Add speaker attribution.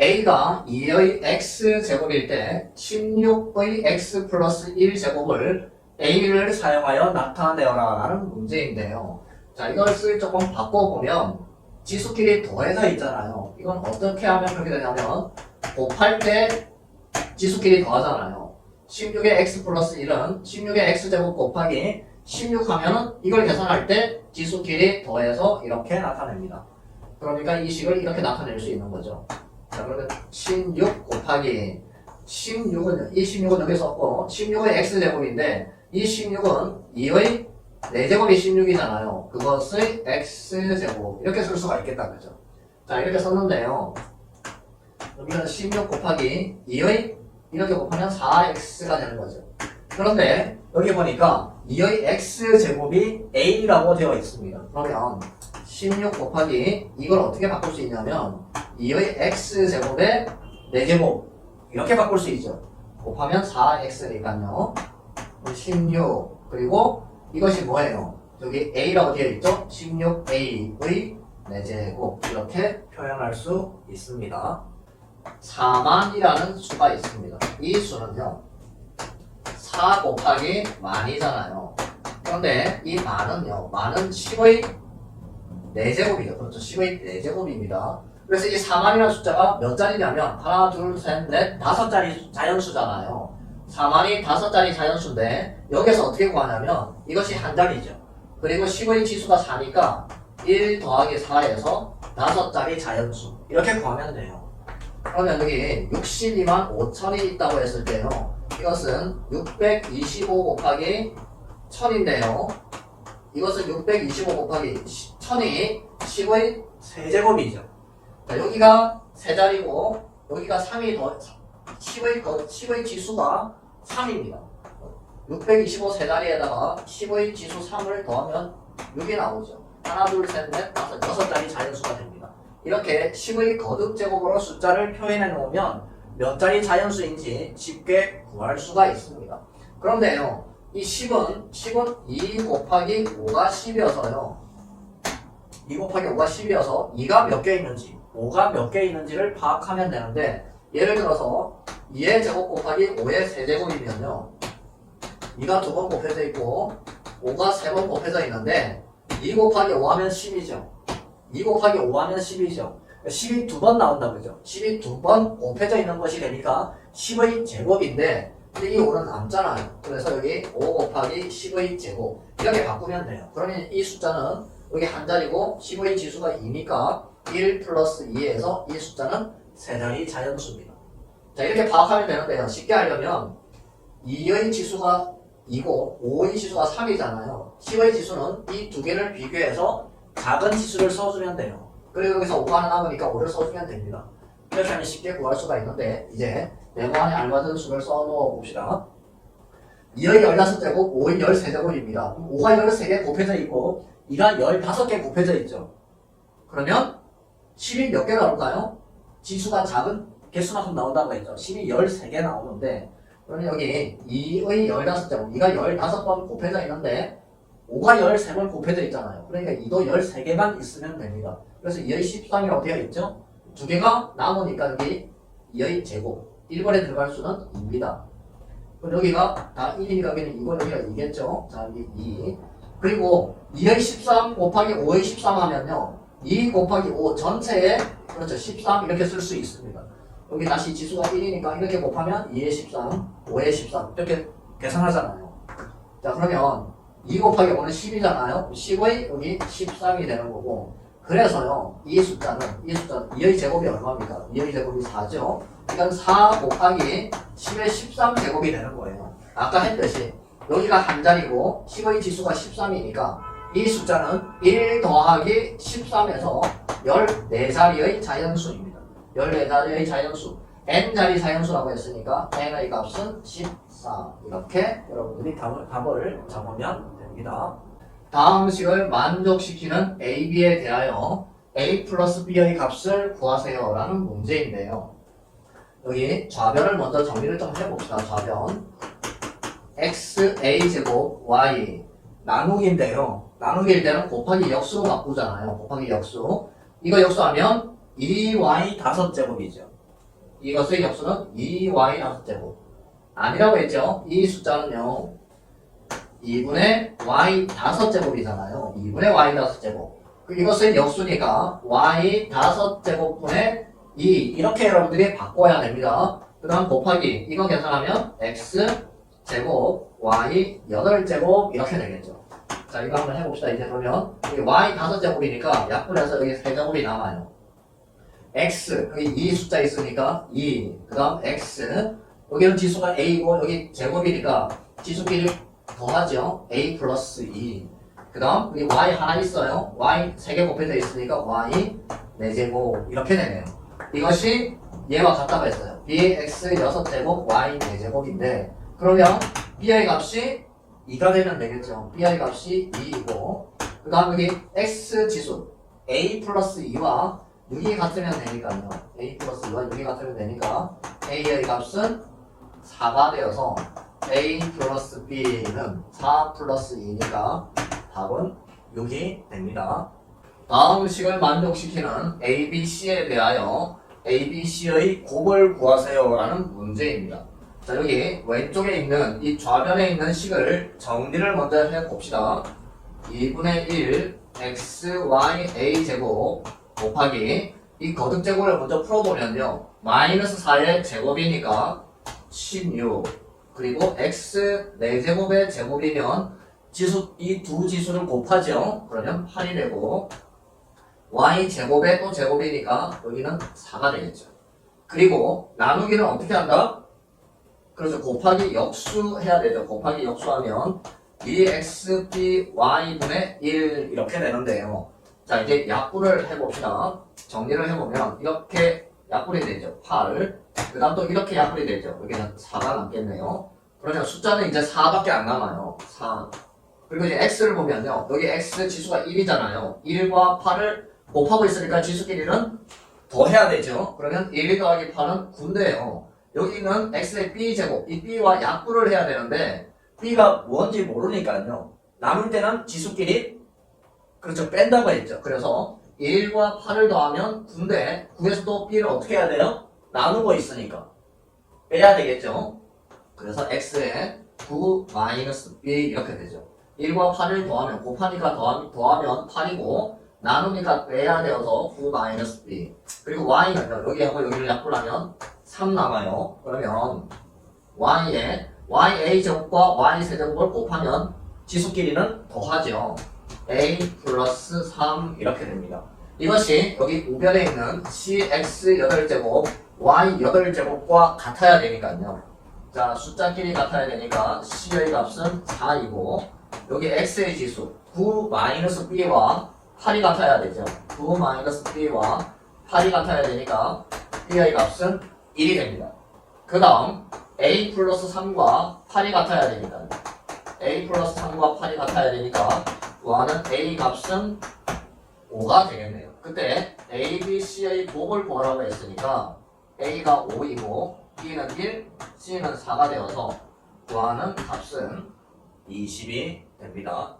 Speaker 1: a가 2의 x제곱일 때 16의 x 플러스 1제곱을 a를 사용하여 나타내어라 라는 문제인데요. 자, 이것을 조금 바꿔보면 지수끼리 더해져 있잖아요. 이건 어떻게 하면 그렇게 되냐면 곱할 때 지수끼리 더하잖아요. 16의 x 플러스 1은 16의 x제곱 곱하기 16 하면은 이걸 계산할 때 지수끼리 더해서 이렇게 나타냅니다. 그러니까 이 식을 이렇게 나타낼 수 있는 거죠. 자, 그러면 16 곱하기 16은 이 16은 여기 썼고 16의 x제곱인데 이 16은 2의 4제곱이 16이잖아요. 그것의 x제곱 이렇게 쓸 수가 있겠다 그죠? 자 이렇게 썼는데요. 여기는 16 곱하기 2의 이렇게 곱하면 4x가 되는 거죠. 그런데 여기 보니까 2의 x제곱이 a라고 되어 있습니다. 그러면 16 곱하기 이걸 어떻게 바꿀 수 있냐면 2의 x제곱에 4제곱 이렇게 바꿀 수 있죠. 곱하면 4x니까요. 16 그리고 이것이 뭐예요? 여기 a라고 되어 있죠? 16a의 4제곱 이렇게 표현할 수 있습니다. 4만이라는 수가 있습니다. 이 수는요. 4 곱하기 만이잖아요. 그런데 이 만은요. 만은 10의 4제곱이죠. 그렇죠. 10의 4제곱입니다. 그래서 이 4만이라는 숫자가 몇 자리냐면 하나, 둘, 셋, 넷, 다섯 자리 자연수잖아요. 4만이 다섯 자리 자연수인데 여기서 어떻게 구하냐면 이것이 한 자리죠. 그리고 10의 지수가 4니까 1 더하기 4에서 다섯 자리 자연수 이렇게 구하면 돼요. 그러면 여기 62만 5천이 있다고 했을 때요. 이것은 625 곱하기 1000인데요. 이것은 625 곱하기 1000이 10의 세제곱이죠. 자, 여기가 세 자리고 여기가 3이 더 10의 거 10의 지수가 3입니다. 625 세 자리에다가 10의 지수 3을 더하면 6이 나오죠. 하나, 둘, 셋, 넷, 다섯, 여섯 자리 자연수가 됩니다. 이렇게 10의 거듭 제곱으로 숫자를 표현해 놓으면 몇 자리 자연수인지 쉽게 구할 수가 있습니다. 그런데요, 이 10은 10은 2 곱하기 5가 10이어서요. 2 곱하기 5가 10이어서 2가 몇 개 있는지, 5가 몇 개 있는지를 파악하면 되는데 예를 들어서 2의 제곱 곱하기 5의 세제곱이면요. 2가 두 번 곱해져 있고 5가 세 번 곱해져 있는데 2 곱하기 5 하면 10이죠. 2 곱하기 5 하면 10이죠. 10이 두 번 나온다 그죠? 10이 두 번 곱해져 있는 것이 되니까 10의 제곱인데 근데 이 5는 남잖아요. 그래서 여기 5 곱하기 10의 제곱 이렇게 바꾸면 돼요. 그러면 이 숫자는 여기 한 자리고 10의 지수가 2니까 1 플러스 2에서 이 숫자는 세 자리 자연수입니다. 자 이렇게 파악하면 되는데요. 쉽게 하려면 2의 지수가 2고 5의 지수가 3이잖아요. 10의 지수는 이 두 개를 비교해서 작은 지수를 써주면 돼요. 그리고 여기서 5가 하나 남으니까 5를 써주면 됩니다. 이렇게 하면 쉽게 구할 수가 있는데 이제 네모 안에 알맞은 수를 써놓아 봅시다. 2의 16제곱, 5의 13제곱입니다. 5가 13개 곱해져 있고 2가 15개 곱해져 있죠. 그러면 10이 몇 개 나올까요? 지수가 작은 개수만큼 나온다고 했죠. 10이 13개 나오는데 그러면 여기 2의 15제곱, 2가 15번 곱해져 있는데 5가 13번 곱해져 있잖아요. 그러니까 2도 13개만 있으면 됩니다. 그래서 2의 13이라고 되어 있죠. 두 개가 남으니까 여기 2의 제곱 1번에 들어갈 수는 2입니다. 그럼 여기가 다 1이니까 여기는 2고 여기가 2겠죠. 자 여기 2 그리고 2의 13 곱하기 5의 13 하면요 2 곱하기 5 전체에 그렇죠 13 이렇게 쓸 수 있습니다. 여기 다시 지수가 1이니까 이렇게 곱하면 2의 13, 5의 13 이렇게 계산하잖아요. 자 그러면 2 곱하기 5는 10이잖아요. 10의 여기 13이 되는 거고 그래서요 이 숫자는 이 숫자는 2의 제곱이 얼마입니까? 2의 제곱이 4죠. 이건 4 곱하기 10의 13제곱이 되는 거예요. 아까 했듯이 여기가 한 자리고 10의 지수가 13이니까 이 숫자는 1 더하기 13에서 14자리의 자연수입니다. 14자리의 자연수 n자리 자연수라고 했으니까 n의 값은 14 이렇게 여러분들이 답을, 답을 적으면 됩니다. 다음 식을 만족시키는 a, b에 대하여 a 플러스 b의 값을 구하세요 라는 문제인데요. 여기 좌변을 먼저 정리를 좀 해봅시다. 좌변 x a 제곱 y 나누기인데요. 나누기일 때는 곱하기 역수로 바꾸잖아요. 곱하기 역수. 이거 역수하면 2y 다섯 제곱이죠. 이것의 역수는 2y 다섯 제곱. 아니라고 했죠? 이 숫자는요. 2분의 y 다섯 제곱이잖아요. 2분의 y 다섯 제곱. 그 이것의 역수니까 y 다섯 제곱분의 2 이렇게 여러분들이 바꿔야 됩니다. 그 다음 곱하기 이거 계산하면 x 제곱 y 8제곱 이렇게 되겠죠. 자 이거 한번 해봅시다. 이제 여기 y 다섯 제곱이니까 약분해서 여기 세 제곱이 남아요. x 여기 2 숫자 있으니까 2. 그 다음 x 여기는 지수가 a고 여기 제곱이니까 지수끼리 더하죠. a 플러스 2. 그 다음 여기 y 하나 있어요. y 3개 곱해져 있으니까 y 4제곱 이렇게 되네요. 이것이 얘와 같다고 했어요. bx 6제곱 y 4제곱인데 그러면 bi의 값이 2가 되면 되겠죠. bi의 값이 2이고 그 다음 여기 x 지수 a 플러스 2와 6이 같으면 되니까요. a 플러스 2와 6이 같으면 되니까 a의 값은 4가 되어서 a 플러스 b는 4 플러스 2니까 답은 6이 됩니다. 다음 식을 만족시키는 A, B, C에 대하여 A, B, C의 곱을 구하세요라는 문제입니다. 자 여기 왼쪽에 있는 이 좌변에 있는 식을 정리를 먼저 해봅시다. 2분의 1 x, y, a 제곱 곱하기 이 거듭 제곱을 먼저 풀어보면요. 마이너스 4의 제곱이니까 16 그리고 x 4제곱의 제곱이면 지수 이 두 지수를 곱하죠. 그러면 8이 되고 y 제곱의 또 제곱이니까 여기는 4가 되겠죠. 그리고 나누기는 어떻게 한다? 그래서 곱하기 역수 해야 되죠. 곱하기 역수하면 2xb y분의 1 이렇게 되는데요. 자 이제 약분을 해봅시다. 정리를 해보면 이렇게 약분이 되죠. 8. 그 다음 또 이렇게 약분이 되죠. 여기는 4가 남겠네요. 그러면 숫자는 이제 4밖에 안 남아요. 4. 그리고 이제 x를 보면요. 여기 x 지수가 1이잖아요. 1과 8을 곱하고 있으니까 지수끼리는 더 해야 되죠. 그러면 1 더하기 8은 9인데요. 여기는 x의 b제곱, 이 b와 약분을 해야 되는데 b가 뭔지 모르니까요. 남을 때는 지수끼리 그렇죠. 뺀다고 했죠. 그래서 1과 8을 더하면 9인데 9에서 또 b를 어떻게 해야 돼요? 나누고 있으니까 빼야 되겠죠. 그래서 x에 9 마이너스 b 이렇게 되죠. 1과 8을 더하면 곱하니까 더하면 8이고 나누니까 빼야 되어서 9 마이너스 b 그리고 y는요 여기하고 여기를 약분하면 3 남아요. 그러면 y에 ya 제곱과 y 세제곱을 곱하면 지수끼리는 더하죠. A 플러스 3 이렇게 됩니다. 이것이 여기 우변에 있는 cx 8제곱 y 8제곱과 같아야 되니까요. 자 숫자끼리 같아야 되니까 c의 값은 4이고 여기 x의 지수 9 마이너스 b와 8이 같아야 되죠. 9 마이너스 b와 8이 같아야 되니까 b의 값은 1이 됩니다. 그 다음 a 플러스 3과 8이 같아야 되니까 a 플러스 3과 8이 같아야 되니까 구하는 a 값은 5가 되겠네요. 그때 a, b, c의 곱을 구하라고 했으니까 a가 5이고 b는 1, c는 4가 되어서 구하는 값은 20이 됩니다.